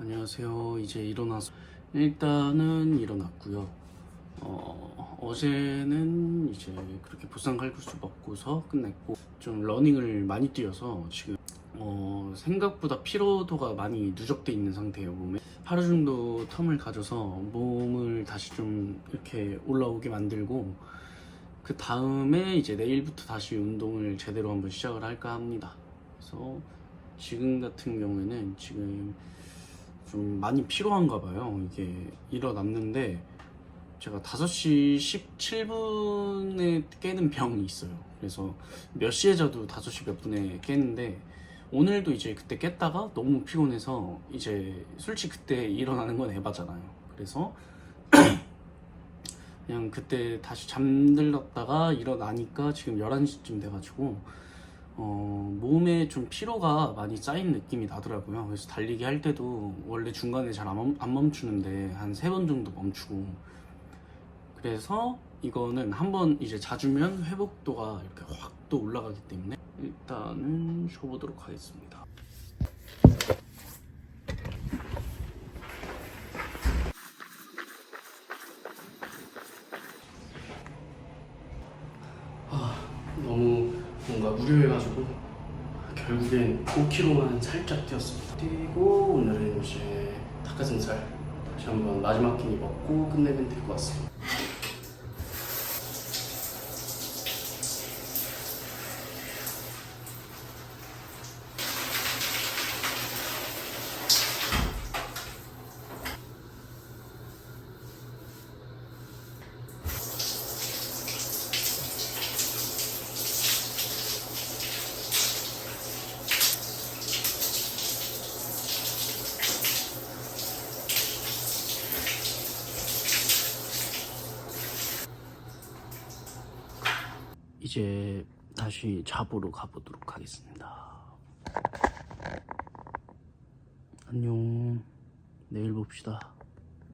안녕하세요. 이제 일어나서 일단은 일어났고요. 어, 어제는 이제 그렇게 보쌈 칼국수 먹고서 끝냈고 좀 러닝을 많이 뛰어서 지금 어, 생각보다 피로도가 많이 누적돼 있는 상태예요 몸에 하루 정도 텀을 가져서 몸을 다시 좀 이렇게 올라오게 만들고 그 다음에 이제 내일부터 다시 운동을 제대로 한번 시작을 할까 합니다. 그래서 지금 같은 경우에는 지금 좀 많이 피로한가 봐요. 이게 일어났는데 제가 5시 17분에 깨는 병이 있어요. 그래서 몇 시에 자도 5시 몇 분에 깨는데 오늘도 이제 그때 깼다가 너무 피곤해서 이제 솔직히 그때 일어나는 건 에바잖아요. 그래서 그냥 그때 다시 잠들었다가 일어나니까 지금 11시쯤 돼가지고 어, 몸에 좀 피로가 많이 쌓인 느낌이 나더라고요. 그래서 달리기 할 때도 원래 중간에 잘 안 멈추는데 한 세 번 정도 멈추고 그래서 이거는 한번 이제 자주면 회복도가 이렇게 확 또 올라가기 때문에 일단은 쉬어보도록 하겠습니다. 아, 너무 뭔가 무료해가지고 결국엔 5kg만 살짝 뛰었습니다. 뛰고 오늘은 이제 닭가슴살 다시 한번 마지막 끼니 먹고 끝내면 될 것 같습니다. 이제 다시 잡으러 가보도록 하겠습니다. 안녕. 내일 봅시다.